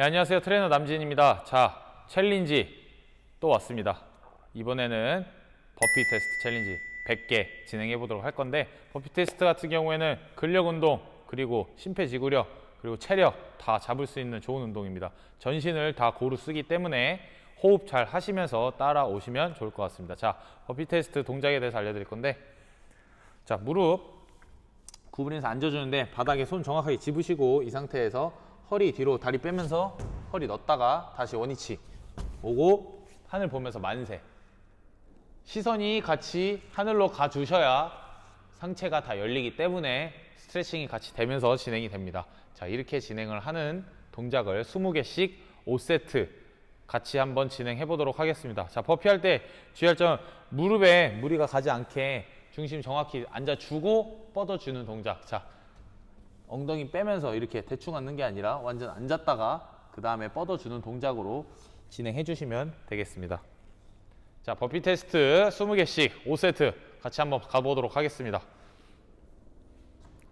네, 안녕하세요. 트레이너 남진입니다. 자, 챌린지 또 왔습니다. 이번에는 버피 테스트 챌린지 100개 진행해 보도록 할 건데 버피 테스트 같은 경우에는 근력 운동 그리고 심폐지구력 그리고 체력 다 잡을 수 있는 좋은 운동입니다. 전신을 다 고루 쓰기 때문에 호흡 잘 하시면서 따라오시면 좋을 것 같습니다. 자, 버피 테스트 동작에 대해서 알려드릴 건데 자, 무릎 구부리면서 앉아주는데 바닥에 손 정확하게 집으시고 이 상태에서 허리 뒤로 다리 빼면서 허리 넣었다가 다시 원위치 오고 하늘 보면서 만세. 시선이 같이 하늘로 가주셔야 상체가 다 열리기 때문에 스트레칭이 같이 되면서 진행이 됩니다. 자 이렇게 진행을 하는 동작을 20개씩 5세트 같이 한번 진행해 보도록 하겠습니다. 자 버피 할 때 주의할 점 무릎에 무리가 가지 않게 중심 정확히 앉아주고 뻗어주는 동작. 자 엉덩이 빼면서 이렇게 대충 앉는 게 아니라 완전 앉았다가 그 다음에 뻗어주는 동작으로 진행해 주시면 되겠습니다. 자, 버피 테스트 20개씩 5세트 같이 한번 가보도록 하겠습니다.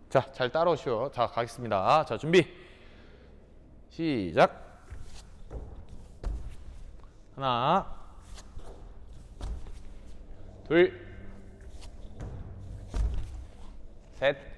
자, 잘 따라오시오. 자, 가겠습니다. 자, 준비. 시작. 하나, 둘, 셋,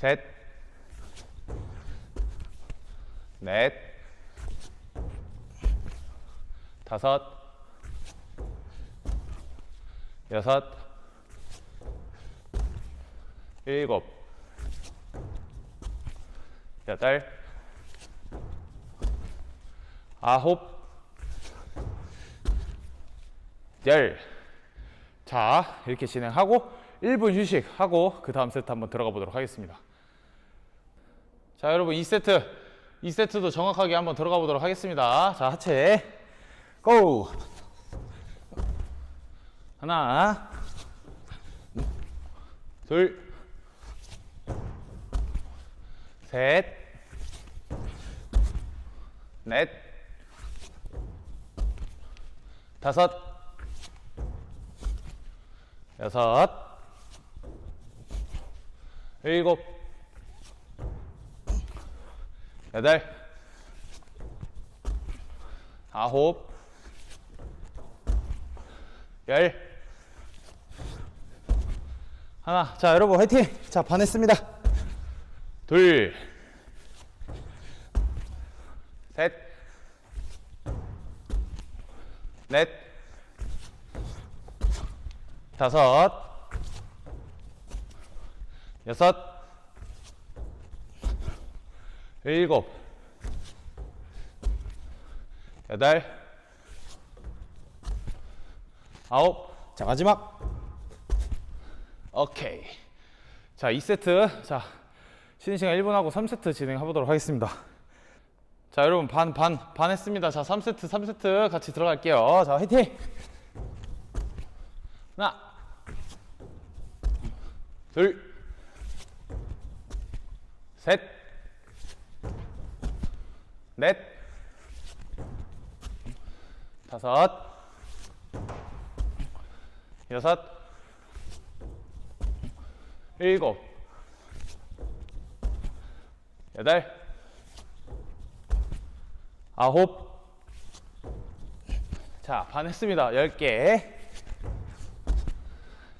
셋, 넷, 다섯, 여섯, 일곱, 여덟, 아홉, 열. 자, 이렇게 진행하고 1분 휴식하고 그 다음 세트 한번 들어가 보도록 하겠습니다. 자, 여러분 2세트, 2세트도 정확하게 한번 들어가 보도록 하겠습니다. 자, 하체. 고! 하나, 둘, 셋, 넷, 다섯, 여섯, 일곱, 여덟, 아홉, 열, 하나. 자, 여러분 화이팅! 자, 반했습니다. 둘, 셋, 넷, 다섯, 여섯, 일곱, 여덟, 아홉. 자, 마지막. 오케이. 자, 2세트. 자, 쉬는 시간 1분 하고 3세트 진행해보도록 하겠습니다. 자, 여러분, 반, 반, 반 했습니다. 자, 3세트, 3세트 같이 들어갈게요. 자, 화이팅! 하나, 둘, 셋, 넷, 다섯, 여섯, 일곱, 여덟, 아홉, 자, 반 했습니다. 열 개.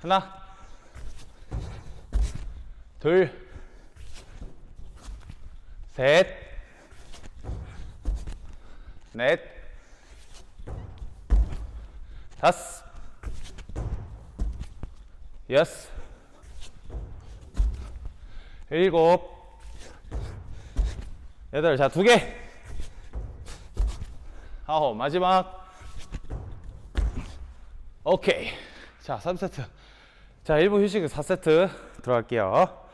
하나, 둘, 셋, 넷, 다섯, 여섯, 일곱, 여덟. 자, 두 개. 아홉. 마지막. 오케이. 자, 3세트. 자, 1분 휴식 4세트 들어갈게요.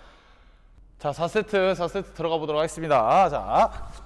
자, 4세트, 4세트 들어가 보도록 하겠습니다. 자.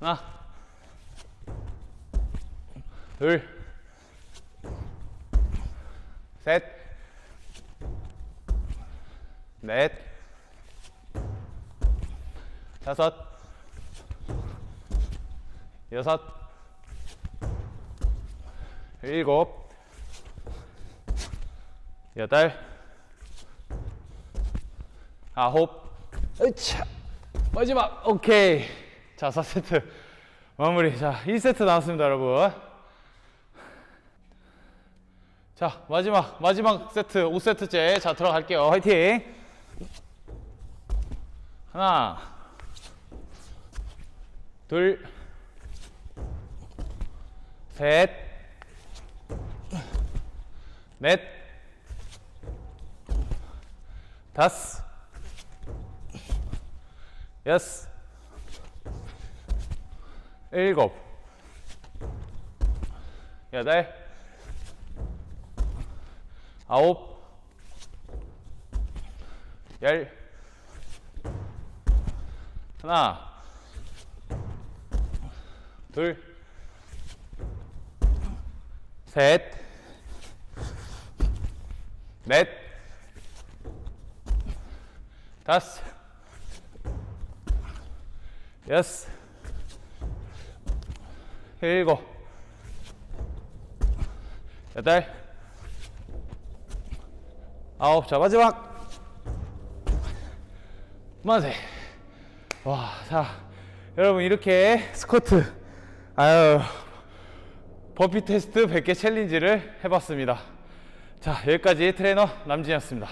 하나 둘셋넷. 다섯. 여섯. 일곱. 여덟. 아홉. 으차. 마지막. 오케이 자 4세트. 마무리. 자 1세트 나왔습니다 여러분. 자 마지막 마지막 세트 5세트째. 자 들어갈게요. 화이팅. 하나 둘 셋 넷 다섯 여섯 일곱. 여덟. 아홉. 열. 하나. 둘 셋 넷. 다섯. 여섯 일곱 여덟. 아홉. 자 마지막. 만세. 와 자 여러분 이렇게 스쿼트. 아유 버피 테스트 100개 챌린지를 해봤습니다. 자 여기까지 트레이너 남진이었습니다